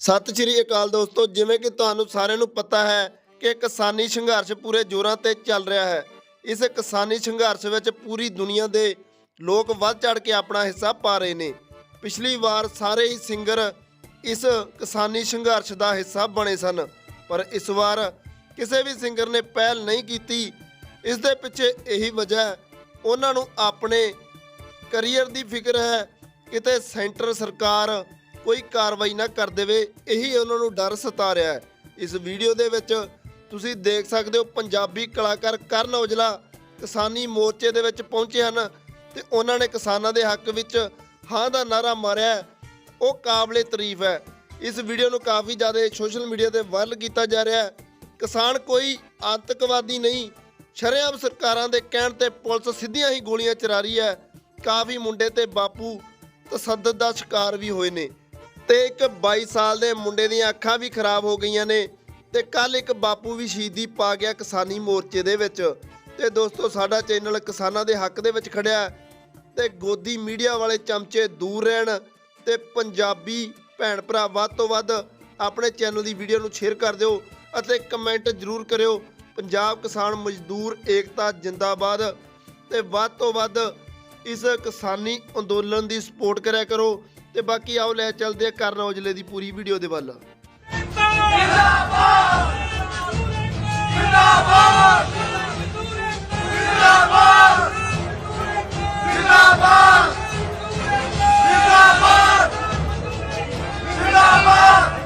ਸਤਿ ਸ਼੍ਰੀ ਅਕਾਲ ਦੋਸਤੋ, ਜਿਵੇਂ ਕਿ ਤੁਹਾਨੂੰ ਸਾਰਿਆਂ ਨੂੰ ਪਤਾ ਹੈ ਕਿ ਕਿਸਾਨੀ ਸੰਘਰਸ਼ ਪੂਰੇ ਜ਼ੋਰਾਂ ਤੇ ਚੱਲ ਰਿਹਾ ਹੈ। ਇਸ ਕਿਸਾਨੀ ਸੰਘਰਸ਼ ਵਿੱਚ ਪੂਰੀ ਦੁਨੀਆ ਦੇ ਲੋਕ ਵੱਧ ਚੜ ਕੇ ਆਪਣਾ ਹਿੱਸਾ ਪਾ ਰਹੇ ਨੇ। ਪਿਛਲੀ ਵਾਰ ਸਾਰੇ ਹੀ ਸਿੰਗਰ ਇਸ ਕਿਸਾਨੀ ਸੰਘਰਸ਼ ਦਾ ਹਿੱਸਾ ਬਣੇ ਸਨ, ਪਰ ਇਸ ਵਾਰ ਕਿਸੇ ਵੀ ਸਿੰਗਰ ਨੇ ਪਹਿਲ ਨਹੀਂ ਕੀਤੀ। ਇਸ ਦੇ ਪਿੱਛੇ ਇਹੀ ਵਜ੍ਹਾ ਉਹਨਾਂ ਨੂੰ ਆਪਣੇ ਕੈਰੀਅਰ ਦੀ ਫਿਕਰ ਹੈ, ਕਿਤੇ ਸੈਂਟਰ ਸਰਕਾਰ ਕੋਈ ਕਾਰਵਾਈ ਨਾ ਕਰ ਦੇਵੇ, ਇਹੀ ਉਹਨਾਂ ਨੂੰ ਡਰ ਸਤਾ ਰਿਹਾ ਹੈ। ਇਸ ਵੀਡੀਓ ਦੇ ਵਿੱਚ ਤੁਸੀਂ ਦੇਖ ਸਕਦੇ ਹੋ ਪੰਜਾਬੀ ਕਲਾਕਾਰ ਕਰਨ ਔਜਲਾ ਕਿਸਾਨੀ ਮੋਰਚੇ ਦੇ ਵਿੱਚ ਪਹੁੰਚੇ ਹਨ ਤੇ ਉਹਨਾਂ ਨੇ ਕਿਸਾਨਾਂ ਦੇ ਹੱਕ ਵਿੱਚ ਹਾਂ ਦਾ ਨਾਰਾ ਮਾਰਿਆ ਉਹ ਕਾਬਲੇ ਤਾਰੀਫ ਹੈ। ਇਸ ਵੀਡੀਓ ਨੂੰ ਕਾਫੀ ਜ਼ਿਆਦਾ ਸੋਸ਼ਲ ਮੀਡੀਆ ਤੇ ਵਾਇਰਲ ਕੀਤਾ ਜਾ ਰਿਹਾ ਹੈ। ਕਿਸਾਨ ਕੋਈ ਆਤੰਕਵਾਦੀ ਨਹੀਂ, ਸ਼ਰੇਆਮ ਸਰਕਾਰਾਂ ਦੇ ਕਹਿਣ ਤੇ ਪੁਲਿਸ ਸਿੱਧੀਆਂ ਹੀ ਗੋਲੀਆਂ ਚਲਾ ਰਹੀ ਹੈ। ਕਾਫੀ ਮੁੰਡੇ ਤੇ ਬਾਪੂ ਤਸੱਦਦ ਦਾ ਸ਼ਿਕਾਰ ਵੀ ਹੋਏ ਨੇ। ਤੇ ਇੱਕ 22 ਸਾਲ ਦੇ ਮੁੰਡੇ ਦੀਆਂ ਅੱਖਾਂ ਵੀ ਖਰਾਬ ਹੋ ਗਈਆਂ ਨੇ ਤੇ ਕੱਲ ਇੱਕ ਬਾਪੂ ਵੀ ਸ਼ਹੀਦੀ ਪਾ ਗਿਆ ਕਿਸਾਨੀ ਮੋਰਚੇ ਦੇ ਵਿੱਚ। ਤੇ ਦੋਸਤੋ, ਸਾਡਾ ਚੈਨਲ ਕਿਸਾਨਾਂ ਦੇ ਹੱਕ ਦੇ ਵਿੱਚ ਖੜਿਆ ਹੈ ਤੇ ਗੋਦੀ ਮੀਡੀਆ ਵਾਲੇ ਚਮਚੇ ਦੂਰ ਰਹਿਣ ਤੇ ਪੰਜਾਬੀ ਭੈਣ ਭਰਾ ਵੱਧ ਤੋਂ ਵੱਧ ਆਪਣੇ ਚੈਨਲ ਦੀ ਵੀਡੀਓ ਨੂੰ ਸ਼ੇਅਰ ਕਰ ਦਿਓ ਅਤੇ ਕਮੈਂਟ ਜ਼ਰੂਰ ਕਰਿਓ। ਪੰਜਾਬ ਕਿਸਾਨ ਮਜ਼ਦੂਰ ਏਕਤਾ ਜਿੰਦਾਬਾਦ ਤੇ ਵੱਧ ਤੋਂ ਵੱਧ ਇਸ ਕਿਸਾਨੀ ਅੰਦੋਲਨ ਦੀ ਸਪੋਰਟ ਕਰਿਆ ਕਰੋ। ਤੇ ਬਾਕੀ ਆਓ ਲੈ ਚੱਲਦੇ ਆ ਕਰਨ ਔਜਲੇ ਦੀ ਪੂਰੀ ਵੀਡੀਓ ਦੇ ਵੱਲ। ਜਿੰਦਾਬਾਦ!